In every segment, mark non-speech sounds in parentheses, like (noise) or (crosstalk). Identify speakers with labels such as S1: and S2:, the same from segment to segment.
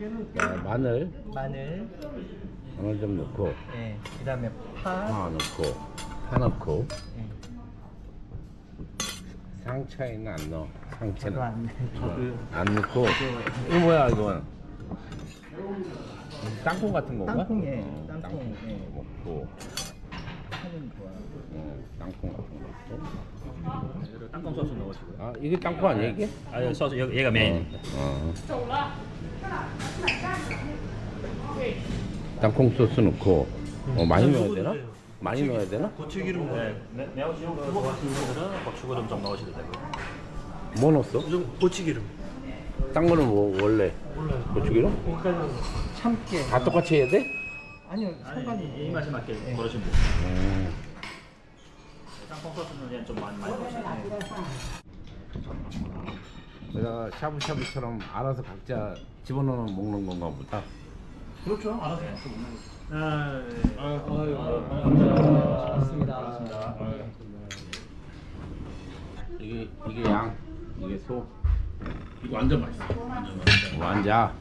S1: 자, 마늘
S2: 마늘,
S1: 마늘 좀 넣고
S2: 예, 그다음에 파,
S1: 파 넣고 파 넣고
S2: 예,
S1: 상차에는 안 넣어
S2: 저도 안, 저도
S1: 안 넣고 이거 뭐야 이건 땅콩 같은 건가?
S2: 땅콩이에요.
S1: 어,
S2: 땅콩,
S1: 땅콩
S2: 예.
S1: 먹고
S2: 하는 좋아.
S1: 어, 땅콩 같은 거 먹고
S3: 땅콩 소스 넣으시고요.
S1: 아 이게 땅콩 아니야 이게?
S3: 아, 소스 얘- 얘가 메인입니다.
S1: 어. 땅콩 소스 넣고 어, 많이 넣어야 되나? 많이 넣어야 되나?
S3: 고추기름. 네, 매- 매우시고 좋아하시는 분들은 고추기름 좀 넣으셔도 되고요.
S1: 뭐 넣었어?
S3: 고추기름.
S1: 딴 거는 뭐 원래 고추기름?
S2: 참깨.
S1: 다 똑같이 해야 돼?
S2: 아니요,
S3: 아니,
S2: 상관이
S3: 이, 이 맛에 맞게
S2: 네.
S3: 돼요.
S1: 음.
S3: 땅콩 소스는 얘는 좀 많이 많이 넣으시면 돼요.
S1: 내가 샤브샤브처럼 알아서 각자 집어넣어 먹는 건가 보다.
S3: 그렇죠. 알아서 해. 아,
S2: 맞습니다.
S1: 이게 이게 양, 이게 소,
S3: 이거 완전 맛있어. 완전 맛있어.
S1: 완자,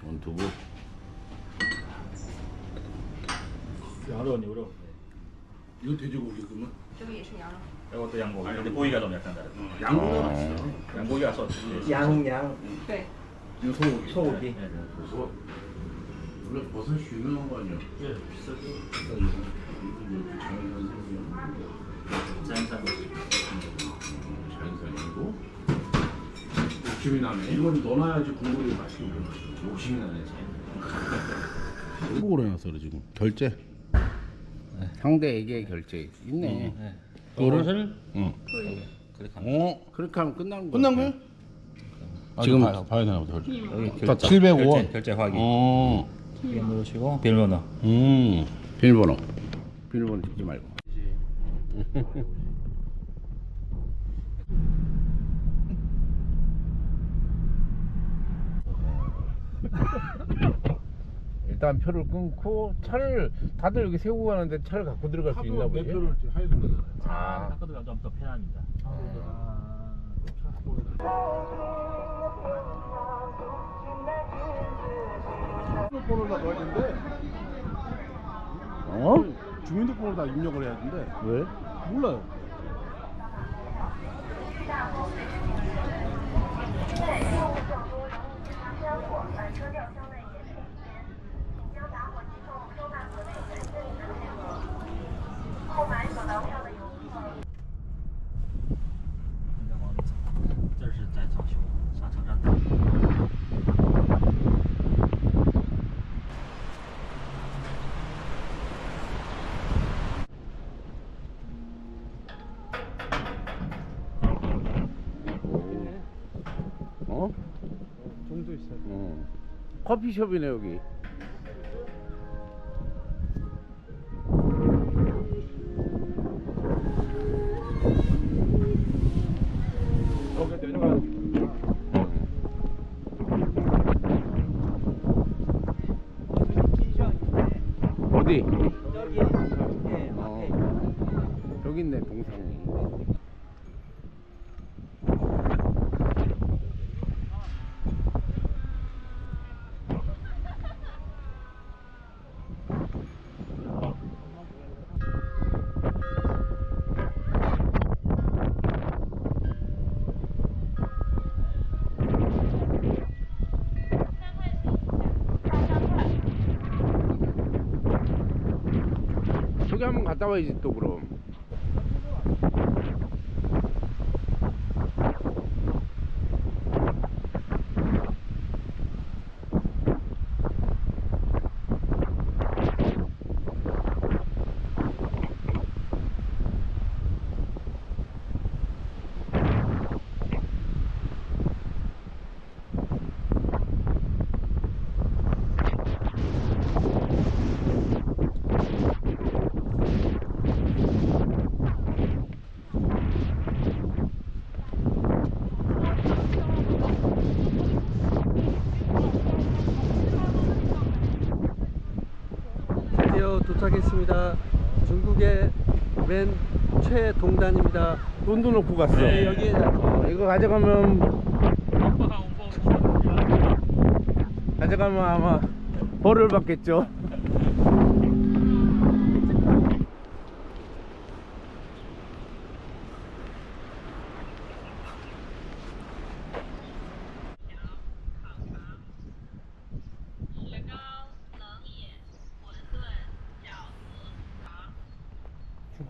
S1: 이건 두부.
S3: 양도 언니 우로.
S4: 이거 돼지고기 그러면?
S3: 이것도 양고기. 근데 고기가 좀 약간 다르.
S4: 양고기가
S1: 어.
S4: 맛있어.
S3: 양고기가 서
S2: 양, 양,
S4: 이거 소고기.
S2: 소고기.
S4: 버섯. 원래 버섯이 유명한 거 아니야?
S3: 예, 비싸죠.
S4: 이거 이거 자연산 생이야.
S3: 자연산 고기.
S4: 자연산이고. 욕심이 나네. 이건 넣어놔야지 국물이 맛있게 먹어. 욕심이 나네. (laughs)
S1: 한국어로 해놨어 그래 지금 결제. 상대에게 결제 있네.
S3: 그릇을
S1: 응.
S3: 그렇게
S1: 어, 그렇게 하면 끝나는 거야.
S4: 끝난 거야?
S1: 지금
S4: 봐야, 봐야 되나 보다.
S3: 여기
S4: 다705 원.
S3: 결제, 결제 확인.
S1: 어,
S3: 이게 누르시고 비밀번호.
S1: 음, 비밀번호. 비밀번호 찍지 말고. (laughs) (laughs) 일단 표를 끊고 차를 다들 여기 세우고 가는데 차를 갖고 들어갈 수 있나 보지?
S4: 매표를 해야 된다잖아.
S1: 아,
S3: 바꿔도 좀더 편합니다.
S4: 주민등록번호를 다 넣어야 된대.
S1: 어?
S4: 주민등록번호를 다 입력을 해야 된대.
S1: 왜?
S4: 몰라요.
S1: 어?
S4: 정도 있어요.
S1: 어. 커피숍이네 여기.
S4: 거기 내려가
S1: 한번 갔다 와야지 또 그럼.
S5: 반갑습니다. 중국의 맨 최동단입니다.
S1: 돈도 넣고 갔어.
S5: 네, 여기에
S1: 어, 이거 가져가면 가져가면 아마 벌을 받겠죠.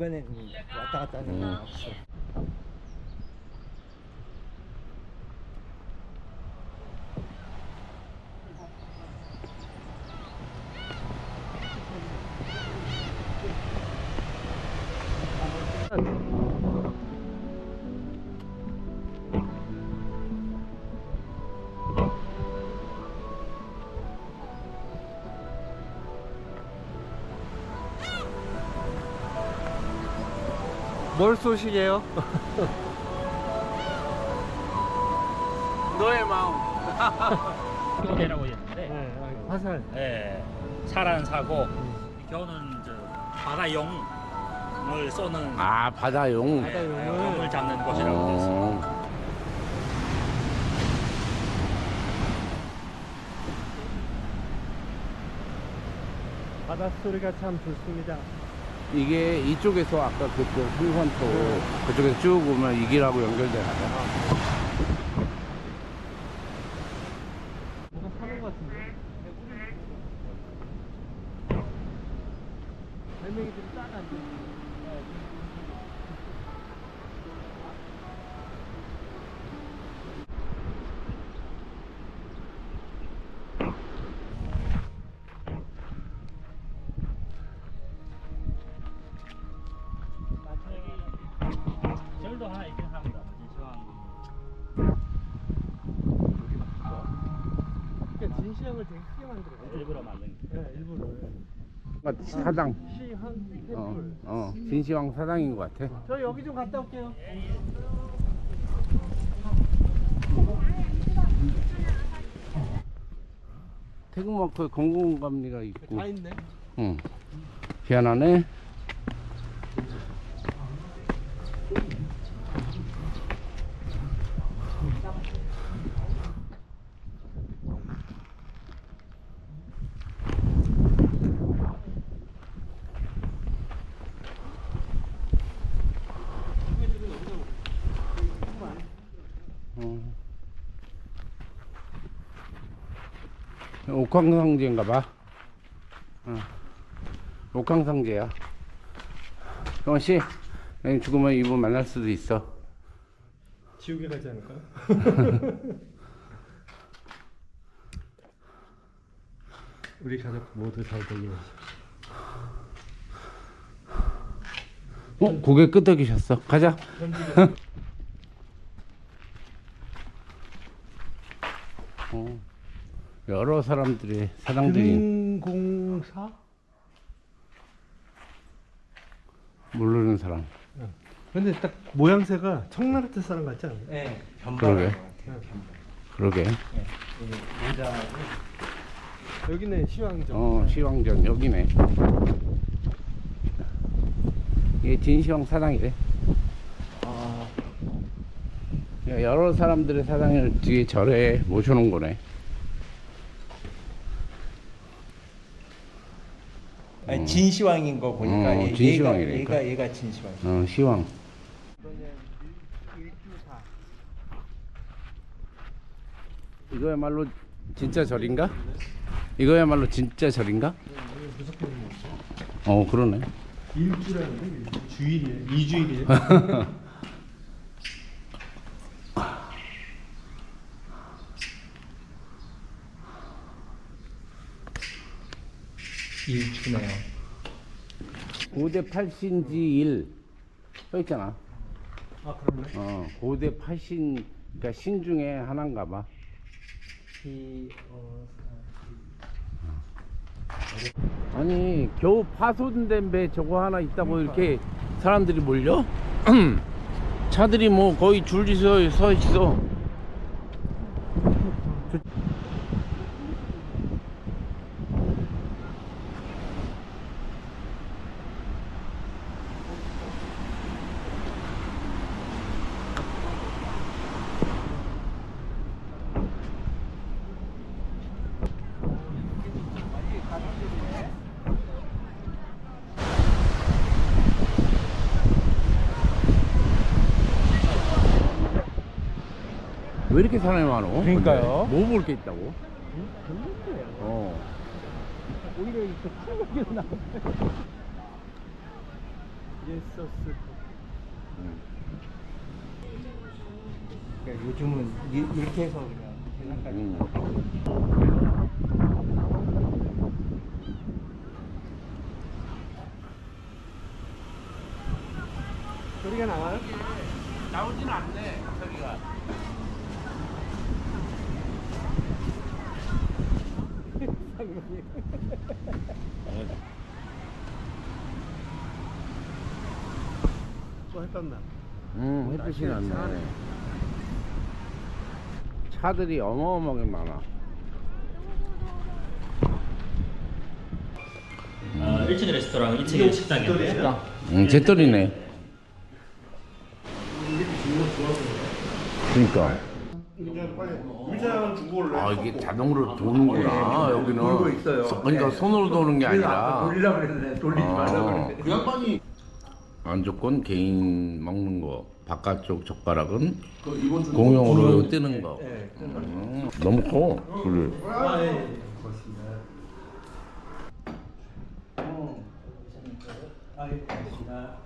S2: 중간에 음, 왔다 갔다 하는
S5: 뭘 쏘시게요?
S1: 너의 마음.
S6: 이라고 했는데
S5: 네, 화살.
S6: 예, 살안 사고 겨우는 저 바다용을 쏘는
S1: 아 바다용.
S6: 예, 용을 잡는 곳이라고 했어요.
S1: 어.
S5: 바닷소리가 참 좋습니다.
S1: 이게 이쪽에서 아까 그쪽 흥선도 그쪽에서 쭉 오면 이 길하고 연결되나 봐.
S5: 뭔가 사는 것 같은데? 갈매기들이 딱 앉아. 시황을 되게 크게 만들어요.
S6: 일부러 만든 게.
S5: 네, 일부러.
S1: 아, 사당.
S5: 템플.
S1: 어, 어, 진시황 사당인 것 같아.
S5: 저 여기 좀 갔다 올게요.
S1: 태국마크 공공감리가 있고.
S5: 다 있네.
S1: 응. 희한하네. 어. 옥황상제인가 봐. 어. 옥황상제야. 형원 씨, 내일 죽으면 이분 만날 수도 있어.
S5: 지옥에 가지 않을까? (laughs) 우리 가족 모두 잘 되길.
S1: 어, 고개 끄덕이셨어. 가자. (laughs) 어, 여러 사람들이 사장들이
S5: 금공사?
S1: 모르는 사람.
S5: 근데 딱 모양새가 청나라트 사람 같지 않아요?
S2: 네,
S1: 그러게.
S2: 변발한 것 같아요.
S1: 그러게.
S2: 모자하고
S5: 여기는 시황정.
S1: 어, 시황전 여기네. 이게 진시황 사당이래.
S5: 아,
S1: 여러 사람들의 사당을 뒤에 절에 모셔놓은 거네.
S2: 아니, 진시황인 거 보니까
S1: 어,
S2: 얘-
S1: 진시황이라니까.
S2: 얘가 얘가 얘가 진시황.
S1: 어, 시황. 이거야말로 진짜 절인가? 이거야말로 진짜 절인가? 어, 그러네.
S5: 일주라는데 주일이에요. 이주일이에요.
S2: 일주네요.
S1: 고대 팔신지 일. 써 있잖아.
S5: 아 그러네.
S1: 어, 고대 팔신, 그러니까 신 중에 하나인가 봐.
S2: 이 어,
S1: 아니 겨우 파손된 배 저거 하나 있다고 이렇게 사람들이 몰려? (clears throat) 차들이 뭐 거의 줄이 서, 서 있어 왜 이렇게 사람이 많어?
S2: 그러니까요.
S1: 뭐 볼 게 있다고? 어.
S2: 오히려 이렇게 충격이 나. 예서스. 그러니까 요즘은 이, 이렇게 해서 그냥 계산까지.
S1: 음.
S5: 소리가 나와요?
S1: 나오진 않네 소리가.
S5: 또 했던 날.
S1: 음, 햇빛이 났네. 차들이 어마어마하게 많아.
S6: 어, 1층에 레스토랑, 2층에 식당인데
S1: 응, 제떨이네. 그러니까.
S3: 의자는 주고 올래.
S1: 아 이게 자동으로 도는구나 여기는.
S2: 돌고 있어요.
S1: 소- 그러니까
S2: 네.
S1: 손으로 도는 게 아니라.
S2: 돌리려고 그랬는데 돌리지
S1: 아.
S2: 말라고 그랬는데.
S3: 그 양반이
S1: 안조건 개인 먹는 거. 바깥쪽 젓가락은
S3: 그 이번 주
S1: 공용으로 뜨는 거.
S2: 네, 뜬 거.
S1: 음, 너무 커. 그래.
S2: 아, 네, 네, 고맙습니다. 어, 아, 예, 고맙습니다.